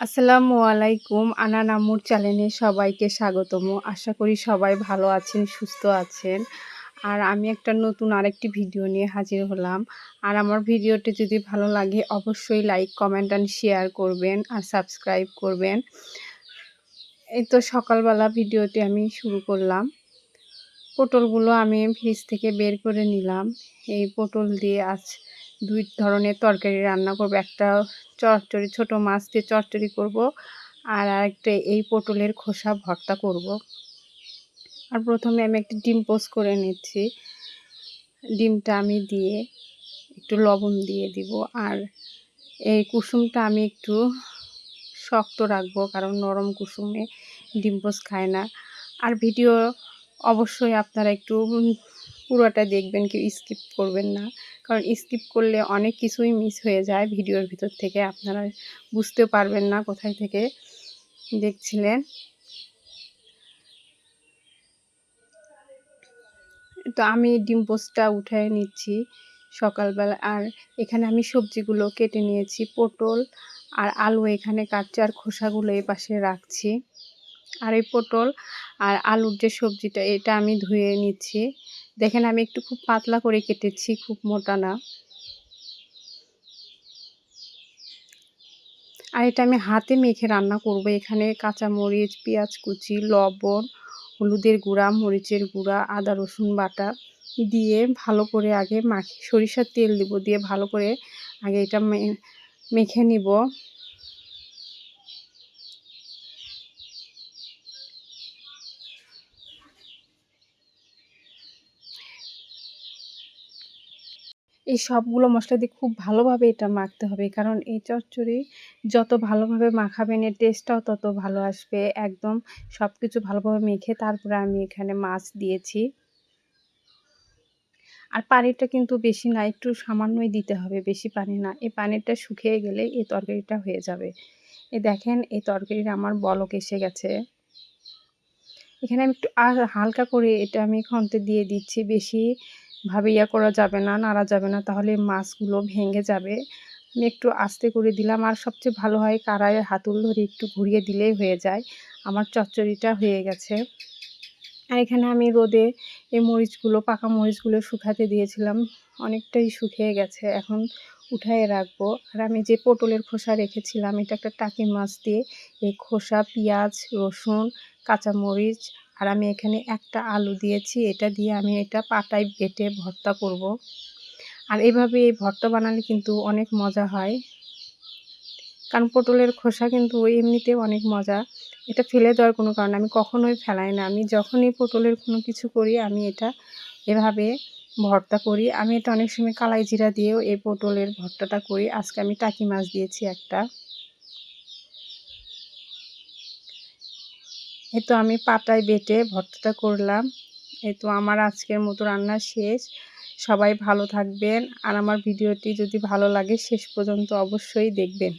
আসসালামু আলাইকুম, আনা নামুর চ্যানেলে সবাইকে স্বাগতম। আশা করি সবাই ভালো আছেন, সুস্থ আছেন। আর আমি একটা নতুন আরেকটি ভিডিও নিয়ে হাজির হলাম। আর আমার ভিডিওটি যদি ভালো লাগে, অবশ্যই লাইক, কমেন্ট অ্যান্ড শেয়ার করবেন আর সাবস্ক্রাইব করবেন। এই তো সকালবেলা ভিডিওটি আমি শুরু করলাম। পটলগুলো আমি ফ্রিজ থেকে বের করে নিলাম। এই পটল দিয়ে আজ দুই ধরনের তরকারি রান্না করব। একটা চচ্চড়ি, ছোট মাছ দিয়ে চচ্চড়ি করব আর আরেকটা এই পটলের খোসা ভর্তা করব। আর প্রথমে আমি একটা ডিম পোস্ট করে নিচ্ছি। ডিমটা আমি দিয়ে একটু লবণ দিয়ে দিব আর এই কুসুমটা আমি একটু শক্ত রাখব কারণ নরম কুসুমে ডিম পোস্ট খায় না। আর ভিডিও অবশ্যই আপনারা একটু পুরোটা দেখবেন, কেউ স্কিপ করবেন না। কারণ স্কিপ করলে অনেক কিছুই মিস হয়ে যায় ভিডিওর ভিতর থেকে। আপনারা বুঝতে পারবেন না কোথায় থেকে দেখছিলেন। তো আমি ডিম পোস্টটা উঠে নিচ্ছি সকালবেলা। আর এখানে আমি সবজিগুলো কেটে নিয়েছি, পটল আর আলু এখানে কাটছি আর খোসাগুলো এই পাশে রাখছি। আর এই পটল আর আলুর যে সবজিটা, এটা আমি ধুয়ে নিচ্ছি। দেখেন আমি একটু খুব পাতলা করে কেটেছি, খুব মোটা না। আর এটা আমি হাতে মেখে রান্না করব। এখানে কাঁচামরিচ, পেঁয়াজ কুচি, লবণ, হলুদের গুঁড়া, মরিচের গুঁড়া, আদা, রসুন বাটা দিয়ে ভালো করে আগে মাখি, সরিষার তেল দিব দিয়ে ভালো করে আগে এটা মেখে নিব। এই সবগুলো মশলা দিয়ে খুব ভালোভাবে এটা মাখতে হবে। কারণ এই চচ্চড়ি যত ভালোভাবে মাখাবেন, এর টেস্টটাও তত ভালো আসবে। একদম সব কিছু ভালোভাবে মেখে তারপরে আমি এখানে মাছ দিয়েছি। আর পানিটা কিন্তু বেশি না, একটু সামান্যই দিতে হবে, বেশি পানি না। এই পানিটা শুকিয়ে গেলে এই তরকারিটা হয়ে যাবে। এ দেখেন, এই তরকারির আমার বলক এসে গেছে। এখানে আমি একটু আর হালকা করে এটা আমি খন্তে দিয়ে দিচ্ছি। বেশি ভাবে ইয়া করা যাবে না, নাড়া যাবে না, তাহলে মাছগুলো ভেঙে যাবে। আমি একটু আস্তে করে দিলাম, আর সবচেয়ে ভালো হয় কারাইয়ের হাতুল ধরে একটু ঘুরিয়ে দিলেই হয়ে যায়। আমার চচ্চড়িটা হয়ে গেছে। আর এখানে আমি রোদে এই মরিচগুলো, পাকা মরিচগুলো শুকাতে দিয়েছিলাম। অনেকটাই শুকিয়ে গেছে, এখন উঠায় রাখব। আর আমি যে পটলের খোসা রেখেছিলাম, এটা একটা টাকি মাছ দিয়ে, এই খোসা, পেঁয়াজ, রসুন, কাঁচামরিচ আর আমি এখানে একটা আলু দিয়েছি, এটা দিয়ে আমি এটা পাটায় বেটে ভর্তা করব। আর এভাবে এই ভর্তা বানালে কিন্তু অনেক মজা হয়। কারণ পটলের খোসা কিন্তু ওই এমনিতেও অনেক মজা। এটা ফেলে দেওয়ার কোনো কারণ আমি কখনোই ফেলাই না। আমি যখনই পটলের কোনো কিছু করি, আমি এটা এভাবে ভর্তা করি। আমি এটা অনেক সময় কালাই জিরা দিয়েও এই পটলের ভর্তাটা করি। আজকে আমি টাকি মাছ দিয়েছি একটা। এই তো আমি পাটায় বেটে ভর্তাটা করলাম। এই তো আমার আজকের মতো রান্না শেষ। সবাই ভালো থাকবেন। আর আমার ভিডিওটি যদি ভালো লাগে, শেষ পর্যন্ত অবশ্যই দেখবেন।